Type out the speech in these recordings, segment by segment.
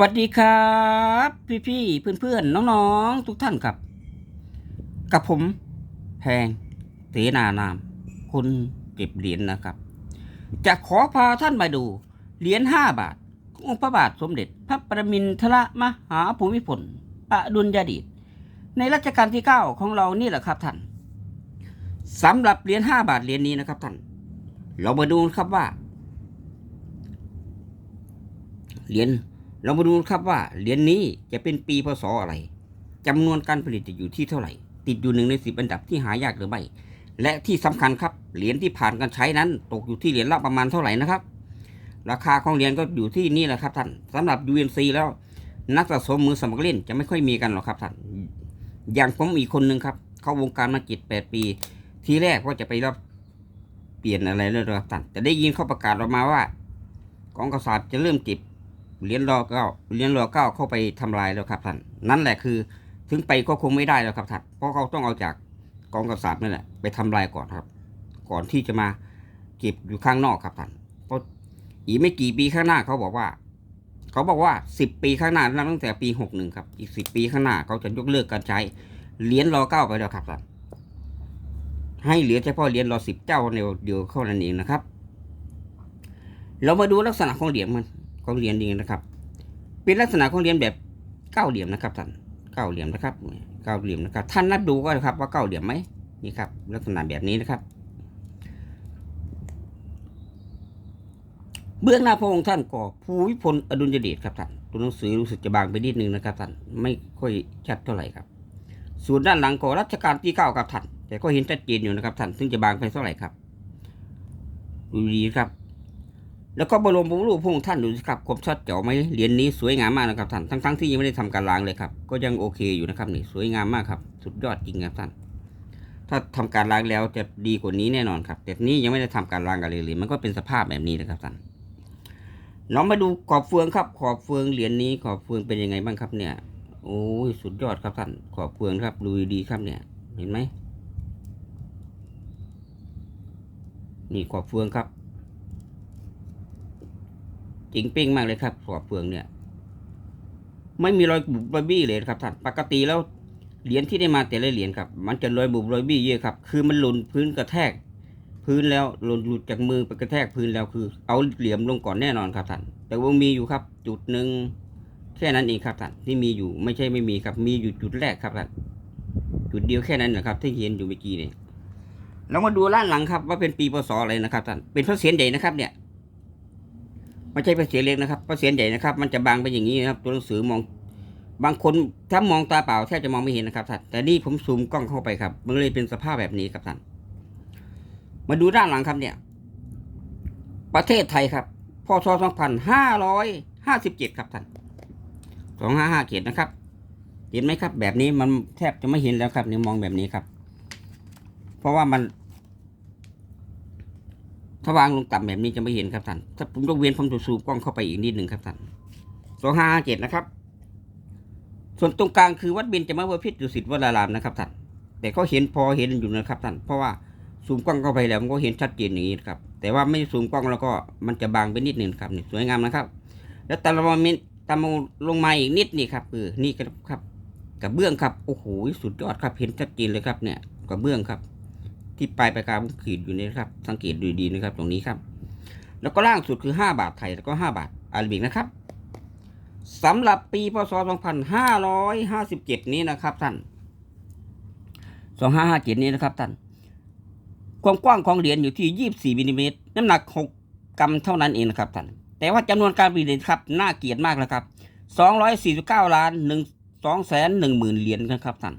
สวัสดีครับ พี่ๆเพื่อนๆน้องๆ ทุกท่านครับ กับผมแพงเสนานาม คนเก็บเหรียญนะครับ จะขอพาท่านมาดู เหรียญห้าบาทขององค์พระบาทสมเด็จ พระประมินทรมหาภูมิพลอดุลยเดชในรัชกาลที่เก้าของเรานี่แหละครับท่านสำหรับเหรียญห้าบาทเหรียญนี้นะครับท่าน เรามาดูครับว่าเหรียญ เรามาดูครับว่าเหรียญนี้จะเป็นปีพศอะไรจำนวนการผลิตจะอยู่ที่เท่าไหร่ ติดอยู่หนึ่งในสิบอันดับที่หายากหรือไม่และที่สำคัญครับเหรียญที่ผ่านการใช้นั้นตกอยู่ที่เหรียญละประมาณเท่าไหร่นะครับ ราคาของเหรียญก็อยู่ที่นี่แหละครับท่านสำหรับ UNC แล้วนักสะสมมือสมัครเล่นจะไม่ค่อยมีกันหรอกครับท่านอย่างผมอีกคนหนึ่งครับ เข้าวงการมากิจแปดปี ทีแรกว่าจะไปรับเปลี่ยนอะไรเรื่อยๆท่านแต่ได้ยินเขาประกาศออกมาว่ากองกษัตริย์จะเริ่มเก็บ เหรียญรอเก้าเหรียญรอเก้าเข้าไปทำลายแล้วครับท่าน นั่นแหละคือถึงไปก็คงไม่ได้แล้วครับท่าน เพราะเขาต้องเอาจากกองกษัตริย์นั่นแหละไปทำลายก่อนครับ ก่อนที่จะมาเก็บอยู่ข้างนอกครับท่าน เพราะอีกไม่กี่ปีข้างหน้าเขาบอกว่า เขาบอกว่าสิบปีข้างหน้านับตั้งแต่ปีหกหนึ่งครับ อีกสิบปีข้างหน้าเขาจะยกเลิกการใช้เหรียญรอเก้าไปแล้วครับท่าน ให้เหลือเฉพาะเหรียญรอสิบเจ้าเดียวเดียวเท่านั้นเองนะครับ เรามาดูลักษณะของเหรียญมัน ของเหรียญดีนะครับ เป็นลักษณะของเหรียญแบบเก้าเหลี่ยมนะครับท่านเก้าเหลี่ยมนะครับเก้าเหลี่ยมนะครับ ท่านนับดูก็นะครับว่าเก้าเหลี่ยมไหมนี่ครับ ลักษณะแบบนี้นะครับ เบื้องหน้าพระองค์ท่านก็ภูวิพลอดุลยเดชครับท่านตัวหนังสือรู้สึกจะบางไปนิดนึงนะครับท่านไม่ค่อยชัดเท่าไหร่ครับ ส่วนด้านหลังก็รัชกาลที่เก้าครับท่านแต่ก็เห็นชัดเจนอยู่นะครับท่านซึ่งจะบางไปเท่าไหร่ครับดูดีครับ แล้วก็บรมรูปพระองค์ท่านดูสิครับคมชัดเจ๋วไหมเหรียญนี้สวยงามมากนะครับท่านทั้งๆที่ยังไม่ได้ทำการล้างเลยครับ ก็ยังโอเคอยู่นะครับนี่สวยงามมากครับ สุดยอดจริงครับท่าน ถ้าทำการล้างแล้วจะดีกว่านี้แน่นอนครับแต่นี้ยังไม่ได้ทำการล้างกันเลยเลยมันก็เป็นสภาพแบบนี้นะครับท่านน้องมาดูขอบเฟืองครับ ขอบเฟืองเหรียญนี้ขอบเฟืองเป็นยังไงบ้างครับเนี่ย โอ้ยสุดยอดครับท่าน ขอบเฟืองครับดูดีครับเนี่ย เห็นไหมนี่ขอบเฟืองครับ จริงปิ้งมากเลยครับขอบเฟืองเนี่ย ไม่มีรอยบุบรอยบี้เลยครับท่านปกติแล้วเหรียญที่ได้มาแต่ละเหรียญครับ มันจะรอยบุบรอยบี้เยอะครับ คือมันหล่นพื้นกระแทก พื้นแล้วหล่นหลุดจากมือไปกระแทกพื้นแล้วคือ เอาเหลี่ยมลงก่อนแน่นอนครับท่านแต่ว่ามีอยู่ครับ จุดหนึ่งแค่นั้นเองครับท่านที่มีอยู่ไม่ใช่ไม่มีครับ มีอยู่จุดแรกครับท่านจุดเดียวแค่นั้นนะครับ ที่เห็นอยู่เมื่อกี้เนี่ยเรามาดูด้านหลังครับว่าเป็นปีพศอะไรนะครับท่านเป็นพระเศียรใหญ่นะครับเนี่ย ไม่ใช่พระเศียเล็กนะครับพระเศียใหญ่นะครับ มันจะบางไปอย่างนี้นะครับตัวหนังสือมอง บางคนถ้ามองตาเปล่าแทบจะมองไม่เห็นนะครับท่านแต่นี่ผมซูมกล้องเข้าไปครับ มันเลยเป็นสภาพแบบนี้ครับท่านมาดูด้านหลังครับเนี่ย ประเทศไทยครับพศ2557 ครับท่าน2557นะครับ เห็นไหมครับ แบบนี้มันแทบจะไม่เห็นแล้วครับเนี่ยมองแบบนี้ครับ เพราะว่ามัน ถ้าวางลงต่ำแบบนี้จะไม่เห็นครับท่านถ้าผมยกเว้นผมจะซูมกล้องเข้าไปอีกนิดหนึ่งครับท่าน2557นะครับ ส่วนตรงกลางคือวัดเบญจมบพิตรดุสิตวรารามนะครับท่านแต่ก็เห็นพอเห็นอยู่นะครับท่านเพราะว่าซูมกล้องเข้าไปแล้วมันก็เห็นชัดเจนอย่างนี้ครับแต่ว่าไม่ซูมกล้องแล้วก็มันจะบางไปนิดหนึ่งครับนี่สวยงามนะครับ แล้วตามมามิตามลงมาอีกนิดนี่ครับคือนี่ครับกับเบื้องครับโอ้โหสุดยอดครับเห็นชัดเจนเลยครับเนี่ยกับเบื้องครับ ที่ปลายปากกาผมขีดอยู่นี่นะครับ สังเกตดูดีนะครับตรงนี้ครับ แล้วก็ล่างสุดคือ 5 บาทไทยแล้วก็ 5 บาทอาราบิกนะครับสำหรับปีพศ 2557 นี้นะครับท่าน 2557 นี้นะครับท่าน ความกว้างของเหรียญอยู่ที่ 24มิลลิเมตรน้ำหนัก 6 กรัมเท่านั้นเองนะครับท่าน แต่ว่าจำนวนการผลิตครับน่าเกลียดมากนะครับ 249 ล้าน1 2แสน1หมื่นเหรียญนะครับท่าน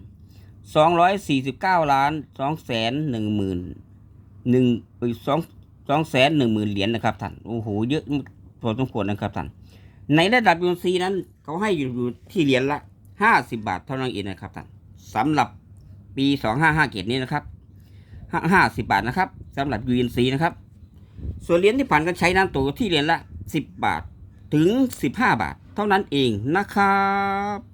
249ล้าน2แสน1หมื่น1 2 2แสน1หมื่นเหรียญนะครับท่านโอ้โหเยอะพอสมควรนะครับท่านในระดับยูซีนั้นเขาให้อยู่ที่เหรียญละ50บาทเท่านั้นเองนะครับท่านสำหรับปี2557นี้นะครับ50บาทนะครับสำหรับ UNC นะครับ ส่วนเหรียญที่ผ่านการใช้นั้นตัวที่เหรียญละ10บาทถึง15บาท เท่านั้นเองนะครับ